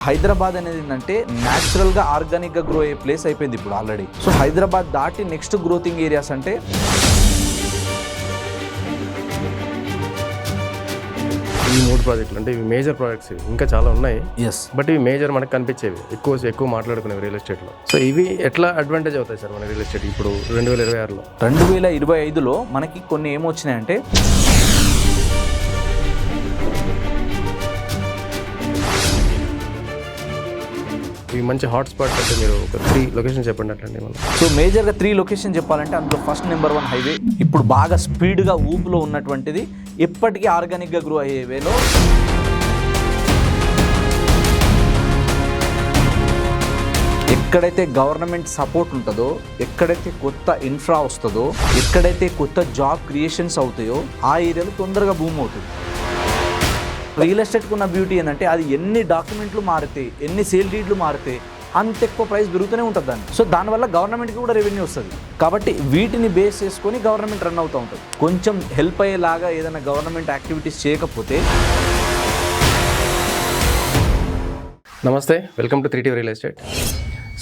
హైదరాబాద్ అనేది ఏంటంటే న్యాచురల్గా ఆర్గానిక్గా గ్రో అయ్యే ప్లేస్ అయిపోయింది ఇప్పుడు ఆల్రెడీ సో హైదరాబాద్ దాటి నెక్స్ట్ గ్రోతింగ్ ఏరియాస్ అంటే ఈ మూడు ప్రాజెక్టులు అంటే ఇవి మేజర్ ప్రాజెక్ట్స్ ఇవి. ఇంకా చాలా ఉన్నాయి. ఎస్ బట్ ఇవి మేజర్ మనకు కనిపించేవి. ఎక్కువ ఎక్కువ మాట్లాడుకునేవి రియల్ ఎస్టేట్లో సో ఇవి ఎట్లా అడ్వాంటేజ్ అవుతాయి సార్ మన రియల్ ఎస్టేట్ ఇప్పుడు రెండు వేల ఇరవై ఆరులో? రెండు వేల ఇరవై ఐదులో మనకి కొన్ని ఏమొచ్చినాయంటే ఇవి మంచి హాట్స్పాట్ అంటే మీరు ఒక త్రీ లొకేషన్ చెప్పండి అట్లండి మనం సో మేజర్గా త్రీ లొకేషన్ చెప్పాలంటే అందులో ఫస్ట్ నెంబర్ వన్ హైవే ఇప్పుడు బాగా స్పీడ్గా ఊపులో ఉన్నటువంటిది ఎప్పటికీ ఆర్గానిక్గా గ్రో అయ్యే వేలో ఎక్కడైతే గవర్నమెంట్ సపోర్ట్ ఉంటుందో ఎక్కడైతే కొత్త ఇన్ఫ్రా వస్తుందో ఎక్కడైతే కొత్త జాబ్ క్రియేషన్స్ అవుతాయో ఆ ఏరియాలో తొందరగా భూమి అవుతుంది. రియల్ ఎస్టేట్కి ఉన్న బ్యూటీ ఏంటంటే అది ఎన్ని డాక్యుమెంట్లు మారితే ఎన్ని సేల్ డీడ్లు మారితే అంత ఎక్కువ ప్రైస్ పెరుగుతూనే ఉంటుంది దాన్ని. సో దానివల్ల గవర్నమెంట్కి కూడా రెవెన్యూ వస్తుంది. కాబట్టి వీటిని బేస్ చేసుకొని గవర్నమెంట్ రన్ అవుతూ ఉంటుంది. కొంచెం హెల్ప్ అయ్యేలాగా ఏదైనా గవర్నమెంట్ యాక్టివిటీస్ చేయకపోతే నమస్తే welcome to three T real estate.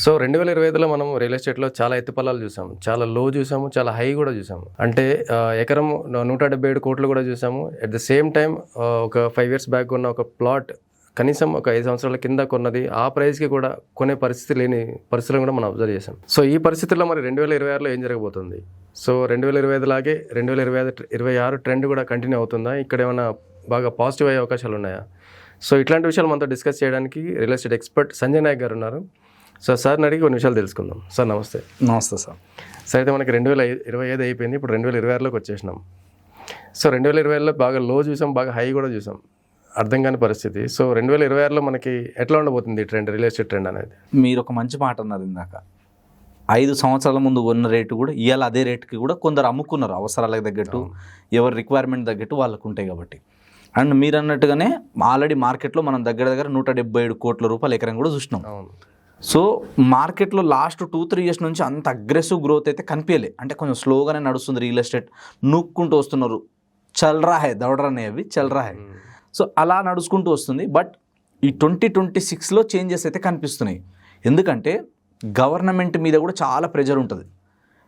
So రెండు వేల ఇరవై ఐదులో మనం రియల్ ఎస్టేట్లో చాలా ఎత్తుపల్లాలు చూసాము. చాలా లో చూసాము చాలా హై కూడా చూసాము. అంటే ఎకరం నూట డెబ్బై ఏడు కోట్లు కూడా చూసాము. అట్ ద సేమ్ టైం ఒక ఫైవ్ ఇయర్స్ బ్యాక్ ఉన్న ఒక ప్లాట్ కనీసం ఒక ఐదు సంవత్సరాల కింద కొన్నది. ఆ ప్రైస్కి కూడా కొనే పరిస్థితి లేని పరిస్థితులను కూడా మనం అబ్జర్వ్ చేసాం సో ఈ పరిస్థితుల్లో మరి రెండు వేల ఇరవై ఆరులో ఏం జరగబోతుంది? సో రెండు వేల ఇరవై ఐదు లాగే రెండు వేల ఇరవై ఐదు ఇరవై ఆరు ట్రెండ్ కూడా కంటిన్యూ అవుతుందా? ఇక్కడ ఏమైనా బాగా పాజిటివ్ అయ్యే అవకాశాలు ఉన్నాయా? సో ఇట్లాంటి విషయాలు మనతో డిస్కస్ చేయడానికి real estate expert Sanjay Nayak గారు ఉన్నారు. సో సార్ని అడిగి కొన్ని విషయాలు తెలుసుకుందాం. సార్ నమస్తే. నమస్తే సార్. సార్ అయితే మనకి రెండు వేల ఇరవై ఐదు అయిపోయింది. ఇప్పుడు రెండు వేల ఇరవై ఆరులోకి వచ్చేసినాం. సో రెండు వేల ఇరవై ఐదులో బాగా లో చూసాం బాగా హై కూడా చూసాం. అర్థం కాని పరిస్థితి. సో రెండు వేల ఇరవై ఆరులో మనకి ఎట్లా ఉండబోతుంది ఈ ట్రెండ్ రియల్ ఎస్టేట్ ట్రెండ్ అనేది? మీరు ఒక మంచి మాట అన్నారు ఇందాక. ఐదు సంవత్సరాల ముందు ఉన్న రేటు కూడా ఇవాళ అదే రేటుకి కూడా కొందరు అమ్ముకున్నారు అవసరాలకు తగ్గట్టు ఎవరి రిక్వైర్మెంట్ తగ్గట్టు వాళ్ళకు ఉంటాయి కాబట్టి. అండ్ మీరు అన్నట్టుగానే ఆల్రెడీ మార్కెట్లో మనం దగ్గర దగ్గర నూట డెబ్బై ఏడు కోట్ల రూపాయల ఎకరం కూడా చూసినాం. సో మార్కెట్లో లాస్ట్ టూ త్రీ ఇయర్స్ నుంచి అంత అగ్రెసివ్ గ్రోత్ అయితే కనిపించలే. అంటే కొంచెం స్లోగానే నడుస్తుంది రియల్ ఎస్టేట్ నూక్కుంటూ వస్తున్నారు. చల్రా హై దవడరనే అవి చల్రా హై. సో అలా నడుచుకుంటూ వస్తుంది. బట్ ఈ ట్వంటీ ట్వంటీ సిక్స్లో చేంజెస్ అయితే కనిపిస్తున్నాయి. ఎందుకంటే గవర్నమెంట్ మీద కూడా చాలా ప్రెజర్ ఉంటుంది.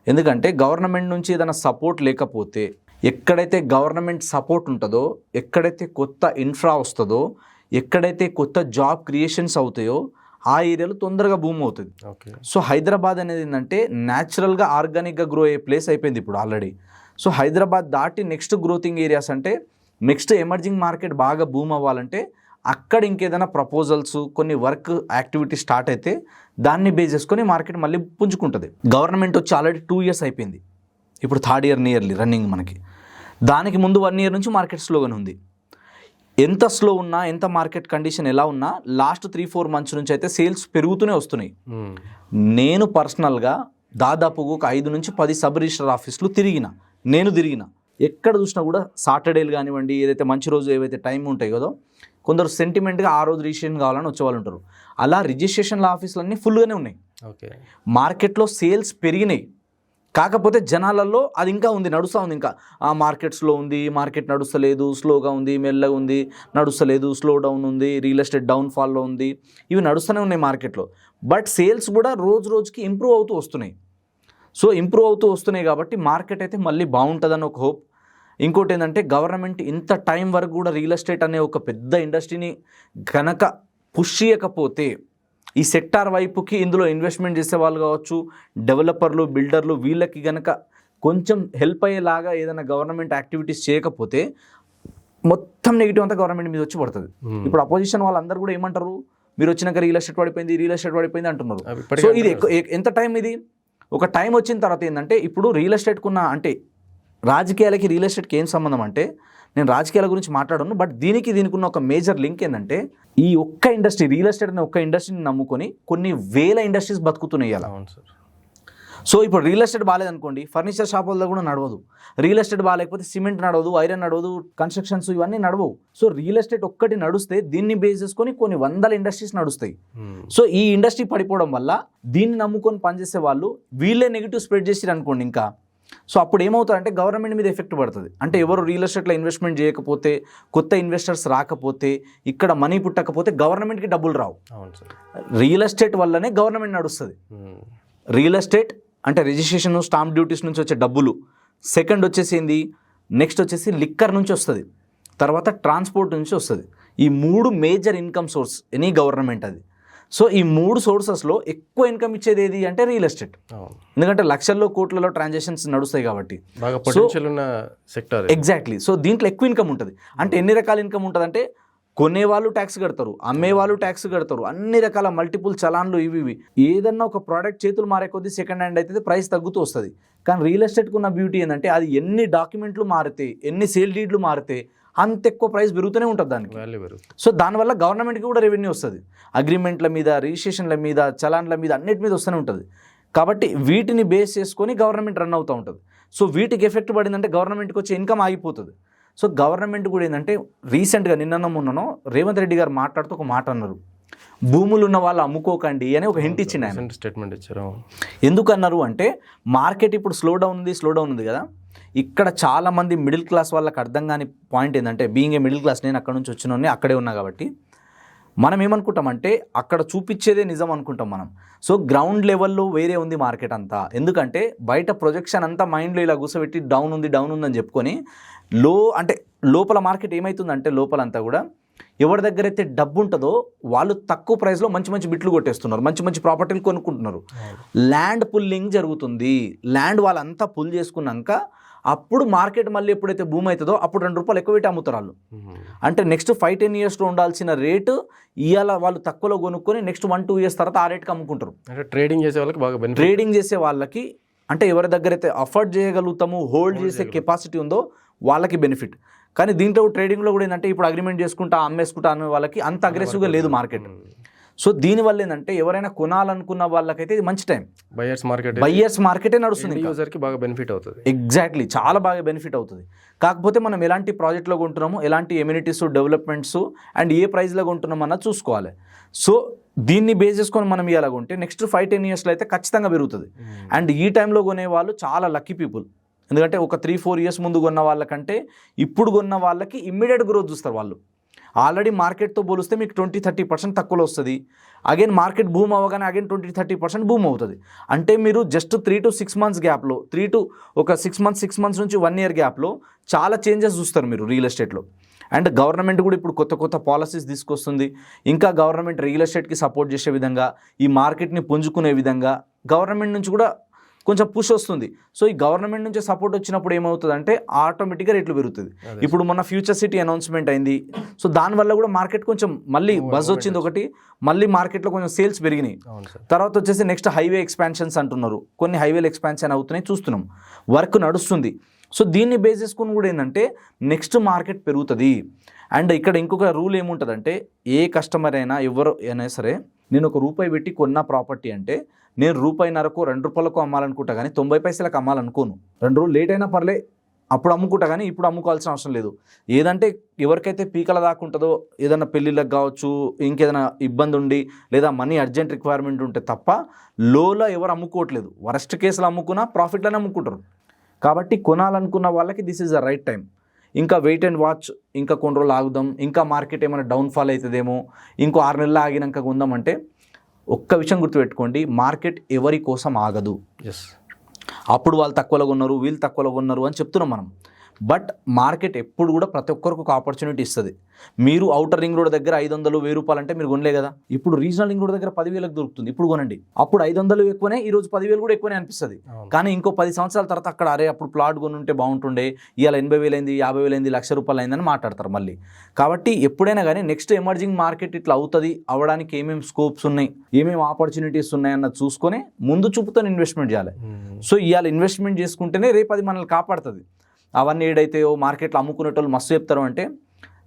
ఎందుకంటే గవర్నమెంట్ నుంచి ఏదైనా సపోర్ట్ లేకపోతే ఎక్కడైతే గవర్నమెంట్ సపోర్ట్ ఉంటుందో ఎక్కడైతే కొత్త ఇన్ఫ్రా వస్తుందో ఎక్కడైతే కొత్త జాబ్ క్రియేషన్స్ అవుతాయో ఆ ఏరియాలో తొందరగా భూమి అవుతుంది. ఓకే. సో హైదరాబాద్ అనేది ఏంటంటే న్యాచురల్గా ఆర్గానిక్గా గ్రో అయ్యే ప్లేస్ అయిపోయింది ఇప్పుడు ఆల్రెడీ సో హైదరాబాద్ దాటి నెక్స్ట్ గ్రోతింగ్ ఏరియాస్ అంటే నెక్స్ట్ ఎమర్జింగ్ మార్కెట్ బాగా బూమ్ అవ్వాలంటే అక్కడ ఇంకేదైనా ప్రపోజల్స్ కొన్ని వర్క్ యాక్టివిటీ స్టార్ట్ అయితే దాన్ని బేస్ చేసుకొని మార్కెట్ మళ్ళీ పుంజుకుంటుంది. గవర్నమెంట్ వచ్చి ఆల్రెడీ టూ ఇయర్స్ అయిపోయింది. ఇప్పుడు థర్డ్ ఇయర్ నియర్లీ రన్నింగ్ మనకి. దానికి ముందు వన్ ఇయర్ నుంచి మార్కెట్ స్లోగానే ఉంది. ఎంత స్లో ఉన్నా ఎంత మార్కెట్ కండిషన్ ఎలా ఉన్నా లాస్ట్ త్రీ ఫోర్ మంత్స్ నుంచి అయితే సేల్స్ పెరుగుతూనే వస్తున్నాయి. మ్మ్. నేను పర్సనల్గా దాదాపుగా ఒక ఐదు నుంచి పది సబ్ రిజిస్టర్ ఆఫీసులు తిరిగిన నేను తిరిగిన ఎక్కడ చూసినా కూడా సాటర్డేలు కానివ్వండి ఏదైతే మంచి రోజు ఏవైతే టైం ఉంటాయి కదా కొందరు సెంటిమెంట్గా ఆ రోజు రిజిస్ట్రేషన్ కావాలని వచ్చేవాళ్ళు ఉంటారు. అలా రిజిస్ట్రేషన్ల ఆఫీసులు అన్నీ ఫుల్గానే ఉన్నాయి. ఓకే మార్కెట్లో సేల్స్ పెరిగినాయి. కాకపోతే జనాలలో అది ఇంకా ఉంది నడుస్తూ ఉంది ఇంకా. ఆ మార్కెట్స్లో ఉంది మార్కెట్ నడుస్తలేదు స్లోగా ఉంది మెల్లగా ఉంది నడుస్తలేదు స్లో డౌన్ ఉంది రియల్ ఎస్టేట్ డౌన్ ఫాల్లో ఉంది. ఇవి నడుస్తూనే ఉన్నాయి మార్కెట్లో. బట్ సేల్స్ కూడా రోజు రోజుకి ఇంప్రూవ్ అవుతూ వస్తున్నాయి. సో ఇంప్రూవ్ అవుతూ వస్తున్నాయి కాబట్టి మార్కెట్ అయితే మళ్ళీ బాగుంటుందని ఒక హోప్. ఇంకోటి ఏంటంటే గవర్నమెంట్ ఇంత టైం వరకు కూడా రియల్ ఎస్టేట్ అనే ఒక పెద్ద ఇండస్ట్రీని కనుక పుష్ చేయకపోతే ఈ సెక్టార్ వైపుకి ఇందులో ఇన్వెస్ట్మెంట్ చేసే వాళ్ళు కావచ్చు డెవలపర్లు బిల్డర్లు వీళ్ళకి గనక కొంచెం హెల్ప్ అయ్యేలాగా ఏదైనా గవర్నమెంట్ యాక్టివిటీస్ చేయకపోతే మొత్తం నెగిటివ్ అంతా గవర్నమెంట్ మీద వచ్చి పడుతుంది. ఇప్పుడు అపోజిషన్ వాళ్ళందరూ కూడా ఏమంటారు? మీరు వచ్చినాక రియల్ ఎస్టేట్ పడిపోయింది రియల్ ఎస్టేట్ పడిపోయింది అంటున్నారు. సో ఇది ఎంత టైం ఇది? ఒక టైం వచ్చిన తర్వాత ఏంటంటే ఇప్పుడు రియల్ ఎస్టేట్కున్న అంటే రాజకీయాలకి రియల్ ఎస్టేట్కి ఏం సంబంధం అంటే నేను రాజకీయాల గురించి మాట్లాడను బట్ దీనికి దీనికి ఉన్న ఒక మేజర్ లింక్ ఏంటంటే ఈ ఒక్క ఇండస్ట్రీ రియల్ ఎస్టేట్ అనే ఒక్క ఇండస్ట్రీని నమ్ముకొని కొన్ని వేల ఇండస్ట్రీస్ బతుకుతున్నాయి అలా. అవును సార్. సో ఇప్పుడు రియల్ ఎస్టేట్ బాగాలేదనుకోండి ఫర్నిచర్ షాపుల్లో కూడా నడవదు. రియల్ ఎస్టేట్ బాగాలేకపోతే సిమెంట్ నడవదు ఐరన్ నడవదు కన్స్ట్రక్షన్స్ ఇవన్నీ నడవవు. సో రియల్ ఎస్టేట్ ఒక్కటి నడుస్తే దీన్ని బేస్ చేసుకొని కొన్ని వందల ఇండస్ట్రీస్ నడుస్తాయి. మ్మ్. సో ఈ ఇండస్ట్రీ పడిపోవడం వల్ల దీన్ని నమ్ముకొని పనిచేసే వాళ్ళు వీళ్ళే నెగిటివ్ స్ప్రెడ్ చేసిరు అనుకోండి ఇంకా సో అప్పుడు ఏమవుతుందంటే గవర్నమెంట్ మీద ఎఫెక్ట్ పడుతుంది. అంటే ఎవరు రియల్ ఎస్టేట్లో ఇన్వెస్ట్మెంట్ చేయకపోతే కొత్త ఇన్వెస్టర్స్ రాకపోతే ఇక్కడ మనీ పుట్టకపోతే గవర్నమెంట్కి డబ్బులు రావు. రియల్ ఎస్టేట్ వల్లనే గవర్నమెంట్ నడుస్తుంది. రియల్ ఎస్టేట్ అంటే రిజిస్ట్రేషన్ స్టాంప్ డ్యూటీస్ నుంచి వచ్చే డబ్బులు. సెకండ్ వచ్చేసి ఏంది? నెక్స్ట్ వచ్చేసి లిక్కర్ నుంచి వస్తుంది. తర్వాత ట్రాన్స్పోర్ట్ నుంచి వస్తుంది. ఈ మూడు major income source any government అది. సో ఈ మూడు సోర్సెస్లో ఎక్కువ ఇన్కమ్ ఇచ్చేది ఏది అంటే రియల్ ఎస్టేట్ ఎందుకంటే లక్షల్లో కోట్లలో ట్రాన్సాక్షన్స్ నడుస్తాయి కాబట్టి. సెక్టర్ ఎగ్జాక్ట్లీ సో దీంట్లో ఎక్కువ ఇన్కమ్ ఉంటుంది. అంటే ఎన్ని రకాల ఇన్కమ్ ఉంటుంది అంటే కొనేవాళ్ళు ట్యాక్స్ కడతారు అమ్మేవాళ్ళు ట్యాక్స్ కడతారు అన్ని రకాల మల్టిపుల్ చలాన్లు ఇవి ఇవి. ఏదన్నా ఒక ప్రోడక్ట్ చేతులు మారే కొద్దీ సెకండ్ హ్యాండ్ అయితే ప్రైస్ తగ్గుతూ వస్తుంది. కానీ రియల్ ఎస్టేట్కి ఉన్న బ్యూటీ ఏంటంటే అది ఎన్ని డాక్యుమెంట్లు మారితే ఎన్ని సేల్ డీడ్లు మారితే అంత ఎక్కువ ప్రైస్ పెరుగుతూనే ఉంటుంది దానికి. సో దానివల్ల గవర్నమెంట్కి కూడా రెవెన్యూ వస్తుంది. అగ్రిమెంట్ల మీద రిజిస్ట్రేషన్ల మీద చలాన్ల మీద అన్నిటి మీద వస్తూనే ఉంటుంది. కాబట్టి వీటిని బేస్ చేసుకొని గవర్నమెంట్ రన్ అవుతూ ఉంటుంది. సో వీటికి ఎఫెక్ట్ పడిందంటే గవర్నమెంట్కి వచ్చే ఇన్కమ్ ఆగిపోతుంది. సో గవర్నమెంట్ కూడా ఏంటంటే రీసెంట్గా నిన్న మొన్ననో రేవంత్ రెడ్డి గారు మాట్లాడుతూ ఒక మాట అన్నారు. భూములు ఉన్న వాళ్ళు అమ్ముకోకండి అని ఒక హింట్ ఇచ్చిండు ఆయన. స్టేట్మెంట్ ఇచ్చారు ఎందుకు అన్నారు అంటే మార్కెట్ ఇప్పుడు స్లో డౌన్ ఉంది స్లో డౌన్ ఉంది కదా. ఇక్కడ చాలా మంది మిడిల్ క్లాస్ వాళ్ళకి అర్థం కాని పాయింట్ ఏంటంటే బీయింగ్ ఏ మిడిల్ క్లాస్ నేను అక్కడ నుంచి వచ్చిన అక్కడే ఉన్నా కాబట్టి మనం ఏమనుకుంటామంటే అక్కడ చూపించేదే నిజం అనుకుంటాం మనం. సో గ్రౌండ్ లెవెల్లో వేరే ఉంది మార్కెట్ అంతా. ఎందుకంటే బయట ప్రొజెక్షన్ అంతా మైండ్లో ఇలా కూర్చోబెట్టి డౌన్ ఉంది డౌన్ ఉందని చెప్పుకొని లో అంటే లోపల మార్కెట్ ఏమవుతుందంటే లోపలంతా కూడా ఎవరి దగ్గర అయితే డబ్బు ఉంటుందో వాళ్ళు తక్కువ ప్రైస్లో మంచి మంచి బిట్లు కొట్టేస్తున్నారు. మంచి మంచి ప్రాపర్టీలు కొనుక్కుంటున్నారు. ల్యాండ్ పుల్లింగ్ జరుగుతుంది. ల్యాండ్ వాళ్ళంతా పుల్ చేసుకున్నాక అప్పుడు మార్కెట్ మళ్ళీ ఎప్పుడైతే భూమి అవుతుందో అప్పుడు రెండు రూపాయలు ఎక్కువ పెట్టి అమ్ముతారు వాళ్ళు. అంటే నెక్స్ట్ ఫైవ్ టెన్ ఇయర్స్లో ఉండాల్సిన రేటు ఇవాళ వాళ్ళు తక్కువలో కొనుక్కొని నెక్స్ట్ వన్ టూ ఇయర్స్ తర్వాత ఆ రేట్కి అమ్ముకుంటారు. అంటే ట్రేడింగ్ చేసే వాళ్ళకి బాగా ట్రేడింగ్ చేసే వాళ్ళకి అంటే ఎవరి దగ్గర అయితే అఫోర్డ్ చేయగలుగుతాము హోల్డ్ చేసే కెపాసిటీ ఉందో వాళ్ళకి బెనిఫిట్ కానీ దీంట్లో ట్రేడింగ్లో కూడా ఏంటంటే ఇప్పుడు అగ్రిమెంట్ చేసుకుంటా అమ్మేసుకుంటా అనే వాళ్ళకి అంత అగ్రెసివ్గా లేదు మార్కెట్ సో దీనివల్ల ఏంటంటే ఎవరైనా కొనాలనుకున్న వాళ్ళకైతే ఇది మంచి టైం. బయర్స్ మార్కెట్ బయ్యర్స్ మార్కెటే నడుస్తుంది. యూజర్కి బాగా బెనిఫిట్ అవుతుంది. ఎగ్జాక్ట్లీ చాలా బాగా బెనిఫిట్ అవుతుంది. కాకపోతే మనం ఎలాంటి ప్రాజెక్ట్లో కొంటున్నాము ఎలాంటి ఎమ్యూనిటీస్ డెవలప్మెంట్స్ అండ్ ఏ ప్రైస్లో కొంటున్నాం అన్నది చూసుకోవాలి. సో దీన్ని బేస్ చేసుకొని మనం ఇలాగ ఉంటే నెక్స్ట్ ఫైవ్ టెన్ ఇయర్స్లో అయితే ఖచ్చితంగా పెరుగుతుంది. అండ్ ఈ టైంలో కొనే వాళ్ళు చాలా లక్కీ పీపుల్ ఎందుకంటే ఒక త్రీ ఫోర్ ఇయర్స్ ముందు కొన్న వాళ్ళకంటే ఇప్పుడు కొన్న వాళ్ళకి ఇమ్మీడియట్ గ్రోత్ చూస్తారు వాళ్ళు. ఆల్రెడీ మార్కెట్తో పోలిస్తే మీకు ట్వంటీ థర్టీ పర్సెంట్ తక్కువలో వస్తుంది. అగైన్ మార్కెట్ భూమ్ అవ్వగానే again twenty thirty percent boom అవుతుంది. అంటే మీరు just three to six months గ్యాప్లో త్రీ టు ఒక సిక్స్ మంత్స్ సిక్స్ మంత్స్ నుంచి వన్ ఇయర్ గ్యాప్లో చాలా చేంజెస్ చూస్తారు మీరు రియల్ ఎస్టేట్లో అండ్ గవర్నమెంట్ కూడా ఇప్పుడు కొత్త కొత్త పాలసీస్ తీసుకొస్తుంది. ఇంకా గవర్నమెంట్ రియల్ ఎస్టేట్కి సపోర్ట్ చేసే విధంగా ఈ మార్కెట్ని పుంజుకునే విధంగా గవర్నమెంట్ నుంచి కూడా కొంచెం పుష్ వస్తుంది. సో ఈ గవర్నమెంట్ నుంచి సపోర్ట్ వచ్చినప్పుడు ఏమవుతుందంటే ఆటోమేటిక్గా రేట్లు పెరుగుతుంది. ఇప్పుడు మొన్న ఫ్యూచర్ సిటీ అనౌన్స్మెంట్ అయింది. సో దానివల్ల కూడా మార్కెట్ కొంచెం మళ్ళీ బజ్ వచ్చింది ఒకటి. మళ్ళీ మార్కెట్లో కొంచెం సేల్స్ పెరిగినాయి. తర్వాత వచ్చేసి నెక్స్ట్ హైవే ఎక్స్పాన్షన్స్ అంటున్నారు. కొన్ని హైవేలు ఎక్స్పాన్షన్ అవుతున్నాయి చూస్తున్నాం. వర్క్ నడుస్తుంది. సో దీన్ని బేస్ చేసుకుని కూడా ఏంటంటే నెక్స్ట్ మార్కెట్ పెరుగుతుంది. అండ్ ఇక్కడ ఇంకొక రూల్ ఏముంటుందంటే ఏ కస్టమర్ అయినా ఎవరు అయినా సరే నేను ఒక రూపాయి పెట్టి కొన్న ప్రాపర్టీ అంటే నేను రూపాయిన్నరకు రెండు రూపాయలకు అమ్మాలనుకుంటా కానీ తొంభై పైసలకు అమ్మాలనుకోను. రెండు రోజులు లేట్ అయినా పర్లే అప్పుడు అమ్ముకుంటా కానీ ఇప్పుడు అమ్ముకోవాల్సిన అవసరం లేదు. ఏదంటే ఎవరికైతే పీకల దాకా ఉంటుందో ఏదైనా పెళ్ళిళ్ళకి కావచ్చు ఇంకేదైనా ఇబ్బంది ఉండి లేదా మనీ అర్జెంట్ రిక్వైర్మెంట్ ఉంటే తప్ప లోలో ఎవరు అమ్ముకోవట్లేదు. వరస్ట్ కేసులు అమ్ముకున్నా ప్రాఫిట్లోనే అమ్ముకుంటారు. కాబట్టి కొనాలనుకున్న వాళ్ళకి this is the right time ఇంకా వెయిట్ అండ్ వాచ్ ఇంకా కొన్ని రోజులు ఆగుదాం ఇంకా మార్కెట్ ఏమైనా డౌన్ఫాల్ అవుతుందేమో ఇంకో ఆరు నెలలు ఆగినాక ఉందామంటే ఒక్క విషయం గుర్తుపెట్టుకోండి మార్కెట్ ఎవరి కోసం ఆగదు. ఎస్ అప్పుడు వాళ్ళు తక్కువలో ఉన్నారు వీళ్ళు తక్కువలో ఉన్నారు అని చెప్తున్నాం మనం. బట్ మార్కెట్ ఎప్పుడు కూడా ప్రతి ఒక్కరికి ఒక ఆపర్చునిటీ ఇస్తుంది. మీరు అవుటర్ రింగ్ రోడ్ దగ్గర ఐదు వందలు వెయ్యి రూపాయలు అంటే మీరు కొనలే కదా. ఇప్పుడు రీజనల్ రింగ్ రోడ్ దగ్గర పదివేలకు దొరుకుతుంది. ఇప్పుడు కొనండి. అప్పుడు ఐదు వందలు ఎక్కువనే ఈ రోజు పదివేలు కూడా ఎక్కువనే అనిపిస్తుంది. కానీ ఇంకో పది సంవత్సరాల తర్వాత అక్కడ అరే అప్పుడు ప్లాట్ కొని ఉంటే బాగుంటుండే ఇవాళ ఎనభై వేలు అయింది యాభై వేలు అయింది లక్ష రూపాయలు అయిందని మాట్లాడతారు మళ్ళీ. కాబట్టి ఎప్పుడైనా కానీ నెక్స్ట్ ఎమర్జింగ్ మార్కెట్ ఇట్లా అవుతుంది అవ్వడానికి ఏమేమి స్కోప్స్ ఉన్నాయి ఏమేమి ఆపర్చునిటీస్ ఉన్నాయన్నది చూసుకొని ముందు చూపుతో ఇన్వెస్ట్మెంట్ చేయాలి. సో ఇవాళ ఇన్వెస్ట్మెంట్ చేసుకుంటేనే రేపు అది మనల్ని కాపాడుతుంది. అవన్నీ ఏడైతే మార్కెట్లో అమ్ముకునేటోళ్ళు మస్తు చెప్తారు అంటే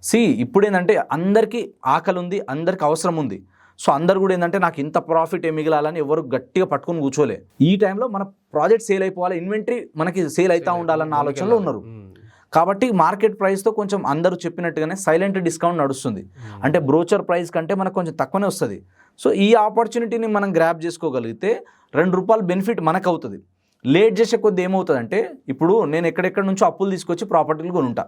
సి ఇప్పుడు ఏంటంటే అందరికీ ఆకలి ఉంది అందరికి అవసరం ఉంది సో అందరు కూడా ఏంటంటే నాకు ఇంత ప్రాఫిట్ ఏ మిగలాలని ఎవరు గట్టిగా పట్టుకొని కూర్చోలే. ఈ టైంలో మన ప్రాజెక్ట్ సేల్ అయిపోవాలి ఇన్వెంటరీ మనకి సేల్ అవుతా ఉండాలన్న ఆలోచనలో ఉన్నారు. కాబట్టి మార్కెట్ ప్రైస్తో కొంచెం అందరూ చెప్పినట్టుగానే సైలెంట్ డిస్కౌంట్ నడుస్తుంది. అంటే బ్రోచర్ ప్రైస్ కంటే మనకు కొంచెం తక్కువనే వస్తుంది. సో ఈ ఆపర్చునిటీని మనం గ్రాప్ చేసుకోగలిగితే రెండు రూపాయలు బెనిఫిట్ మనకు అవుతుంది లేట్ చేసే కొద్ది ఏమవుతుందంటే ఇప్పుడు నేను ఎక్కడెక్కడ నుంచో అప్పులు తీసుకొచ్చి ప్రాపర్టీలు కొనుంటా.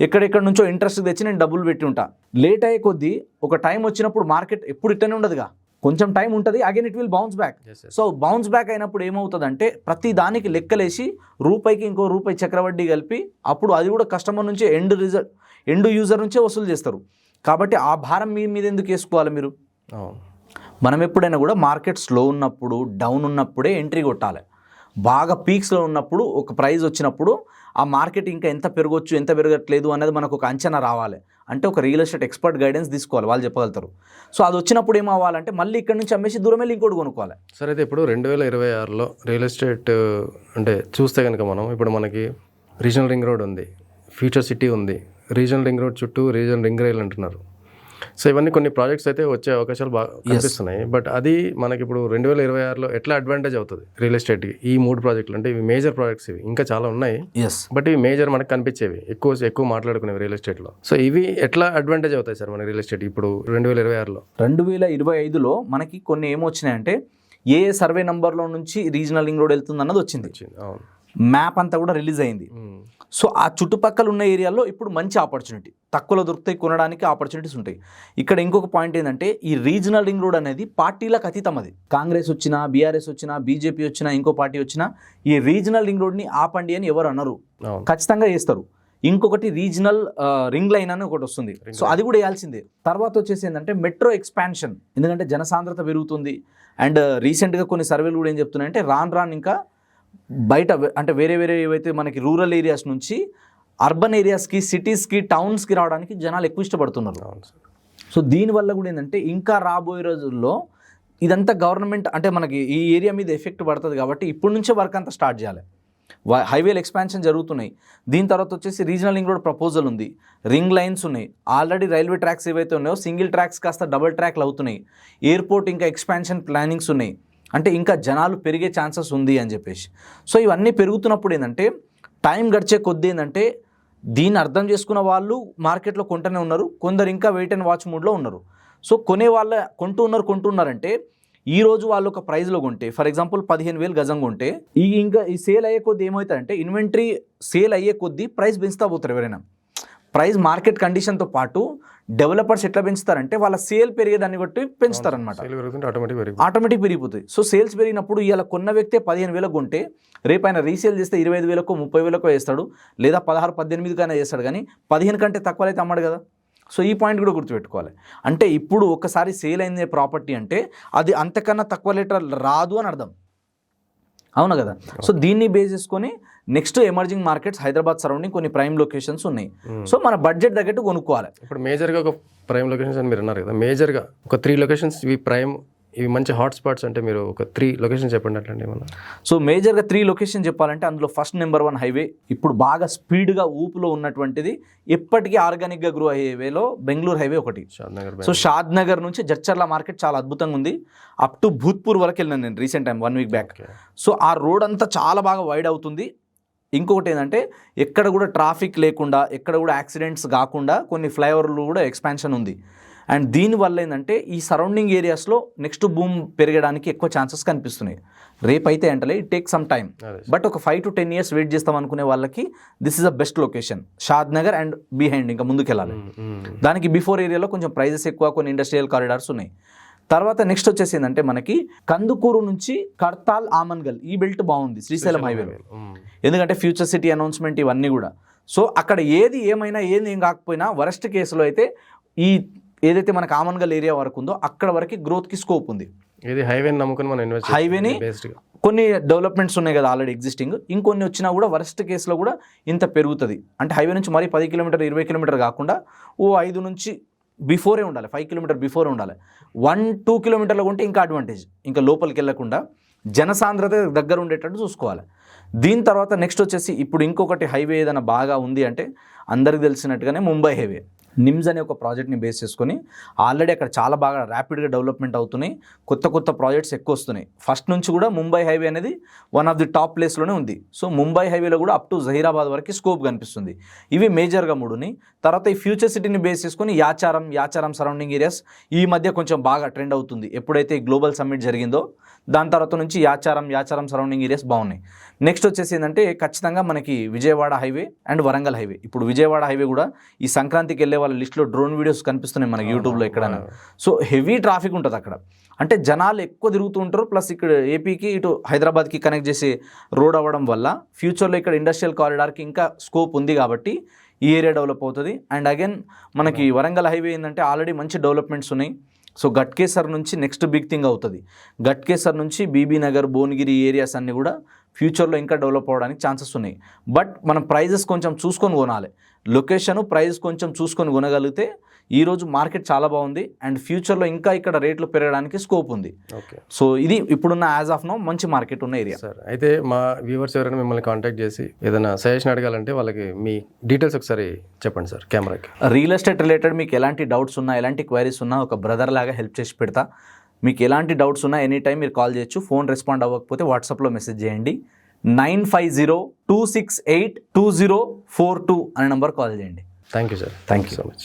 ఎక్కడెక్కడ నుంచో ఇంట్రెస్ట్ తెచ్చి నేను డబ్బులు పెట్టి ఉంటా. లేట్ అయ్యే కొద్దీ ఒక టైం వచ్చినప్పుడు మార్కెట్ ఎప్పుడు ఇట్టనే ఉండదుగా. కొంచెం టైం ఉంటుంది again it will bounce back. So bounce back అయినప్పుడు ఏమవుతుందంటే ప్రతి దానికి లెక్కలేసి రూపాయికి ఇంకో రూపాయి చక్రవడ్డీ కలిపి అప్పుడు అది కూడా కస్టమర్ నుంచి ఎండ్ రిజల్ట్ ఎండ్ యూజర్ నుంచే వసూలు చేస్తారు. కాబట్టి ఆ భారం మీ మీద ఎందుకు వేసుకోవాలి మీరు? మనం ఎప్పుడైనా కూడా మార్కెట్ స్లో ఉన్నప్పుడు డౌన్ ఉన్నప్పుడే ఎంట్రీ కొట్టాలి. బాగా పీక్స్లో ఉన్నప్పుడు ఒక ప్రైజ్ వచ్చినప్పుడు ఆ మార్కెట్ ఇంకా ఎంత పెరగొచ్చు ఎంత పెరగట్లేదు అనేది మనకు ఒక అంచనా రావాలి. అంటే ఒక రియల్ ఎస్టేట్ ఎక్స్పర్ట్ గైడెన్స్ తీసుకోవాలి వాళ్ళు చెప్పగలుగుతారు. సో అది వచ్చినప్పుడు ఏమవ్వాలంటే మళ్ళీ ఇక్కడ నుంచి అమ్మేసి దూరం వెళ్ళి ఇంకోటి కొనుక్కోవాలి. సరే అయితే ఇప్పుడు రెండు వేల ఇరవై ఆరులో రియల్ ఎస్టేట్ అంటే చూస్తే కనుక మనం ఇప్పుడు మనకి రీజనల్ రింగ్ రోడ్ ఉంది ఫ్యూచర్ సిటీ ఉంది రీజనల్ రింగ్ రోడ్ చుట్టూ రీజనల్ రింగ్ రైల్ అంటున్నారు. సో ఇవన్నీ కొన్ని ప్రాజెక్ట్స్ అయితే వచ్చే అవకాశాలు బాగా కనిపిస్తున్నాయి. బట్ అది మనకి ఇప్పుడు రెండు వేల ఇరవై ఆరులో ఎట్లా అడ్వాంటేజ్ అవుతుంది రియల్ ఎస్టేట్కి ఈ మూడు ప్రాజెక్టులు అంటే ఇవి మేజర్ ప్రాజెక్ట్స్ ఇవి. ఇంకా చాలా ఉన్నాయి. బట్ ఇవి మేజర్ మనకు కనిపించేవి. ఎక్కువ ఎక్కువ మాట్లాడుకునేవి రియల్ ఎస్టేట్లో సో ఇవి ఎట్లా అడ్వాంటేజ్ అవుతాయి సార్ మన రియల్ ఎస్టేట్ ఇప్పుడు రెండు వేల ఇరవై ఆరులో? రెండు వేల ఇరవై ఐదులో మనకి కొన్ని ఏమొచ్చినాయంటే ఏ ఏ సర్వే నంబర్లో నుంచి రీజనల్ లింక్ రోడ్ వెళ్తుంది అన్నది వచ్చింది. వచ్చింది అవును. మ్యాప్ అంతా కూడా రిలీజ్ అయింది. సో ఆ చుట్టుపక్కల ఉన్న ఏరియాలో ఇప్పుడు మంచి ఆపర్చునిటీ. తక్కువలో దొరుకుతాయి కొనడానికి ఆపర్చునిటీస్ ఉంటాయి. ఇక్కడ ఇంకొక పాయింట్ ఏంటంటే ఈ రీజనల్ రింగ్ రోడ్ అనేది పార్టీలకు అతీతం అది. కాంగ్రెస్ వచ్చినా బీఆర్ఎస్ వచ్చినా బీజేపీ వచ్చినా ఇంకో పార్టీ వచ్చినా ఈ రీజనల్ రింగ్ రోడ్ని ఆపండి అని ఎవరు అనరు. అవును. ఖచ్చితంగా చేస్తారు. ఇంకొకటి రీజనల్ రింగ్ లైన్ అని ఒకటి వస్తుంది. సో అది కూడా వేయాల్సిందే. తర్వాత వచ్చేసి ఏంటంటే మెట్రో ఎక్స్పాన్షన్. ఎందుకంటే జనసాంద్రత పెరుగుతుంది. అండ్ రీసెంట్గా కొన్ని సర్వేలు కూడా ఏం చెప్తున్నాయంటే రాను రాను ఇంకా బయట అంటే వేరే వేరే ఏవైతే మనకి రూరల్ ఏరియాస్ నుంచి అర్బన్ ఏరియాస్కి సిటీస్కి టౌన్స్కి రావడానికి జనాలు ఎక్కువ ఇష్టపడుతున్నారు. సో దీనివల్ల కూడా ఏంటంటే ఇంకా రాబోయే రోజుల్లో ఇదంతా గవర్నమెంట్ అంటే మనకి ఈ ఏరియా మీద ఎఫెక్ట్ పడుతుంది కాబట్టి ఇప్పటి నుంచే వర్క్ అంతా స్టార్ట్ చేయాలి. హైవేల ఎక్స్పాన్షన్ జరుగుతున్నాయి. దీని తర్వాత వచ్చేసి రీజనల్ లింక్ రోడ్ ప్రపోజల్ ఉంది. రింగ్ లైన్స్ ఉన్నాయి. ఆల్రెడీ రైల్వే ట్రాక్స్ ఏవైతే ఉన్నాయో సింగిల్ ట్రాక్స్ కాస్త డబుల్ ట్రాక్లు అవుతున్నాయి. ఎయిర్పోర్ట్ ఇంకా ఎక్స్పాన్షన్ ప్లానింగ్స్ ఉన్నాయి. అంటే ఇంకా జనాలు పెరిగే ఛాన్సెస్ ఉంది అని చెప్పేసి. సో ఇవన్నీ పెరుగుతున్నప్పుడు ఏంటంటే టైం గడిచే కొద్దీ ఏంటంటే దీన్ని అర్థం చేసుకున్న వాళ్ళు మార్కెట్లో కొంటూనే ఉన్నారు కొందరు ఇంకా వెయిట్ అండ్ వాచ్ మూడ్లో ఉన్నారు. సో కొనే వాళ్ళ కొంటూ ఉన్నారు కొంటున్నారంటే ఈ రోజు వాళ్ళు ఒక ప్రైస్లో కొంటే ఫర్ ఎగ్జాంపుల్ పదిహేను వేలు గజం కొంటే ఈ ఇంకా ఈ సేల్ అయ్యే కొద్దీ ఏమవుతారంటే ఇన్వెంటరీ సేల్ అయ్యే కొద్దీ ప్రైస్ పెంచుతా పోతారు ఎవరైనా. ప్రైస్ మార్కెట్ కండిషన్తో పాటు డెవలపర్స్ ఎట్లా పెంచుతారంటే వాళ్ళ సేల్ పెరిగేదాన్ని బట్టి పెంచుతారనమాట ఆటోమేటిక్ పెరిగి ఆటోమేటిక్ పెరిగిపోతుంది. సో సేల్స్ పెరిగినప్పుడు ఇలా కొన్న వ్యక్తే పదిహేను వేలకు కొంటే రేపు ఆయన రీసేల్ చేస్తే ఇరవై ఐదు వేలకు ముప్పై వేలకు వేస్తాడు లేదా పదహారు పద్దెనిమిదికైనా చేస్తాడు కానీ పదిహేను కంటే తక్కువ అయితే అమ్మాడు కదా. సో ఈ పాయింట్ కూడా గుర్తుపెట్టుకోవాలి. అంటే ఇప్పుడు ఒకసారి సేల్ అయిందే ప్రాపర్టీ అంటే అది అంతకన్నా తక్కువ లీటర్ రాదు అని అర్థం. అవును కదా? సో దీన్ని బేస్ చేసుకొని next emerging markets Hyderabad surrounding కొన్ని ప్రైమ్ లొకేషన్స్ ఉన్నాయి. సో మన బడ్జెట్ తగ్గట్టు కొనుక్కోవాలి. ఇప్పుడు మేజర్గా ఒక ప్రైమ్ లొకేషన్స్ అని మీరు అన్నారు కదా. మేజర్గా ఒక త్రీ లొకేషన్స్ ఇవి ప్రైమ్ ఇవి మంచి హాట్ స్పాట్స్ అంటే మీరు ఒక త్రీ లొకేషన్స్ చెప్పండి అట్లండి ఏమన్నా? సో మేజర్గా త్రీ లొకేషన్ చెప్పాలంటే అందులో ఫస్ట్ నెంబర్ వన్ హైవే ఇప్పుడు బాగా స్పీడ్గా ఊపులో ఉన్నటువంటిది ఎప్పటికీ ఆర్గానిక్గా గ్రో హైవేలో బెంగళూరు హైవే ఒకటి. సో షాద్ నగర్ నుంచి జడ్చర్ల మార్కెట్ చాలా అద్భుతంగా ఉంది. అప్ టు భూత్పూర్ వరకు వెళ్ళినాను నేను recent time one week back. So ఆ రోడ్ అంతా చాలా బాగా వైడ్ అవుతుంది. ఇంకొకటి ఏంటంటే ఎక్కడ కూడా ట్రాఫిక్ లేకుండా ఎక్కడ కూడా యాక్సిడెంట్స్ కాకుండా కొన్ని ఫ్లైఓవర్లు కూడా ఎక్స్పాన్షన్ ఉంది. అండ్ దీనివల్ల ఏంటంటే ఈ సరౌండింగ్ ఏరియాస్లో నెక్స్ట్ భూమ్ పెరగడానికి ఎక్కువ ఛాన్సెస్ కనిపిస్తున్నాయి. రేపు అయితే అంటే it take some time but ఒక five to ten years wait చేస్తాం అనుకునే వాళ్ళకి this is a best location Shadnagar and behind ఇంకా ముందుకెళ్ళాలి. దానికి బిఫోర్ ఏరియాలో కొంచెం ప్రైజెస్ ఎక్కువ కొన్ని ఇండస్ట్రియల్ కారిడార్స్ ఉన్నాయి. తర్వాత నెక్స్ట్ వచ్చేసి ఏంటంటే మనకి కందుకూరు నుంచి కర్తాల్ ఆమన్గల్ ఈ బెల్ట్ బాగుంది శ్రీశైలం హైవేలో మ్మ్. ఎందుకంటే ఫ్యూచర్ సిటీ అనౌన్స్మెంట్ ఇవన్నీ కూడా. సో అక్కడ ఏది ఏమైనా ఏది ఏం కాకపోయినా వరస్ట్ కేసులో అయితే ఈ ఏదైతే మనకు ఆమన్గల్ ఏరియా వరకు ఉందో అక్కడ వరకు గ్రోత్కి స్కోప్ ఉంది. ఇది హైవేని నమ్ముకుని మనం ఇన్వెస్ట్ హైవేని కొన్ని డెవలప్మెంట్స్ ఉన్నాయి కదా ఆల్రెడీ ఎగ్జిస్టింగ్ ఇంకొన్ని వచ్చినా కూడా వరస్ట్ కేసులో కూడా ఇంత పెరుగుతుంది. అంటే హైవే నుంచి మరీ పది కిలోమీటర్ ఇరవై కిలోమీటర్ కాకుండా ఓ ఐదు నుంచి బిఫోరే ఉండాలి. ఫైవ్ కిలోమీటర్ బిఫోరే ఉండాలి. వన్ టూ కిలోమీటర్లు ఉంటే ఇంకా అడ్వాంటేజ్ ఇంకా లోపలికి వెళ్ళకుండా జనసాంద్రత దగ్గర ఉండేటట్టు చూసుకోవాలి. దీని తర్వాత నెక్స్ట్ వచ్చేసి ఇప్పుడు ఇంకొకటి హైవే ఏదైనా బాగా ఉంది అంటే అందరికి తెలిసినట్టుగానే ముంబై హైవే నిమ్స్ అనే ఒక ప్రాజెక్ట్ని బేస్ చేసుకొని ఆల్రెడీ అక్కడ చాలా బాగా ర్యాపిడ్గా డెవలప్మెంట్ అవుతున్నాయి. కొత్త కొత్త ప్రాజెక్ట్స్ ఎక్కువ వస్తున్నాయి. ఫస్ట్ నుంచి కూడా ముంబై హైవే అనేది వన్ ఆఫ్ ది టాప్ ప్లేస్లోనే ఉంది. సో ముంబై హైవేలో కూడా అప్ టు జహీరాబాద్ వరకు స్కోప్ కనిపిస్తుంది. ఇవి మేజర్గా మూడుని తర్వాత ఈ ఫ్యూచర్ సిటీని బేస్ చేసుకొని యాచారం యాచారం సరౌండింగ్ ఏరియాస్ ఈ మధ్య కొంచెం బాగా ట్రెండ్ అవుతుంది. ఎప్పుడైతే గ్లోబల్ సమ్మిట్ జరిగిందో దాని తర్వాత నుంచి యాచారం యాచారం సరౌండింగ్ ఏరియాస్ బాగున్నాయి. నెక్స్ట్ వచ్చేసి ఏంటంటే ఖచ్చితంగా మనకి Vijayawada highway and Warangal highway ఇప్పుడు విజయవాడ హైవే కూడా ఈ సంక్రాంతికి వెళ్ళే వాళ్ళ లిస్ట్లో డ్రోన్ వీడియోస్ కనిపిస్తున్నాయి మనకి యూట్యూబ్లో ఎక్కడైనా. సో హెవీ ట్రాఫిక్ ఉంటుంది అక్కడ. అంటే జనాలు ఎక్కువ తిరుగుతూ ఉంటారు ప్లస్ ఇక్కడ ఏపీకి ఇటు హైదరాబాద్కి కనెక్ట్ చేసే రోడ్ అవ్వడం వల్ల ఫ్యూచర్లో ఇక్కడ ఇండస్ట్రియల్ కారిడార్కి ఇంకా స్కోప్ ఉంది కాబట్టి ఈ ఏరియా డెవలప్ అవుతుంది. అండ్ అగైన్ మనకి వరంగల్ హైవే ఏంటంటే ఆల్రెడీ మంచి డెవలప్మెంట్స్ ఉన్నాయి. సో గట్కేసర్ నుంచి నెక్స్ట్ బిగ్ థింగ్ అవుతుంది. గట్కేసర్ నుంచి బీబీ నగర్ భువనగిరి ఏరియాస్ అన్నీ కూడా ఫ్యూచర్లో ఇంకా డెవలప్ అవ్వడానికి ఛాన్సెస్ ఉన్నాయి. బట్ మనం ప్రైజెస్ కొంచెం చూసుకొని కొనాలి లొకేషన్ ప్రైస్ కొంచెం చూసుకొని కొనగలిగితే ఈరోజు మార్కెట్ చాలా బాగుంది. అండ్ ఫ్యూచర్లో ఇంకా ఇక్కడ రేట్లు పెరగడానికి స్కోప్ ఉంది. ఓకే. సో ఇది ఇప్పుడున్న యాజ్ ఆఫ్ నో మంచి మార్కెట్ ఉన్న ఏరియా. సార్ అయితే మా వ్యూవర్స్ ఎవరైనా మిమ్మల్ని కాంటాక్ట్ చేసి ఏదైనా సజెషన్ అడగాలంటే వాళ్ళకి మీ డీటెయిల్స్ ఒకసారి చెప్పండి సార్ కెమెరాకి. రియల్ ఎస్టేట్ రిలేటెడ్ మీకు ఎలాంటి డౌట్స్ ఉన్నా ఎలాంటి క్వైరీస్ ఉన్నా ఒక బ్రదర్ లాగా హెల్ప్ చేసి పెడతా. మీకు ఎలాంటి డౌట్స్ ఉన్నా ఎనీ టైం మీరు కాల్ చేయొచ్చు. ఫోన్ రెస్పాండ్ అవ్వకపోతే వాట్సాప్లో మెసేజ్ చేయండి. Nine five zero two six eight two zero four two అనే నెంబర్ కాల్ చేయండి. Thank you sir Thank you. So much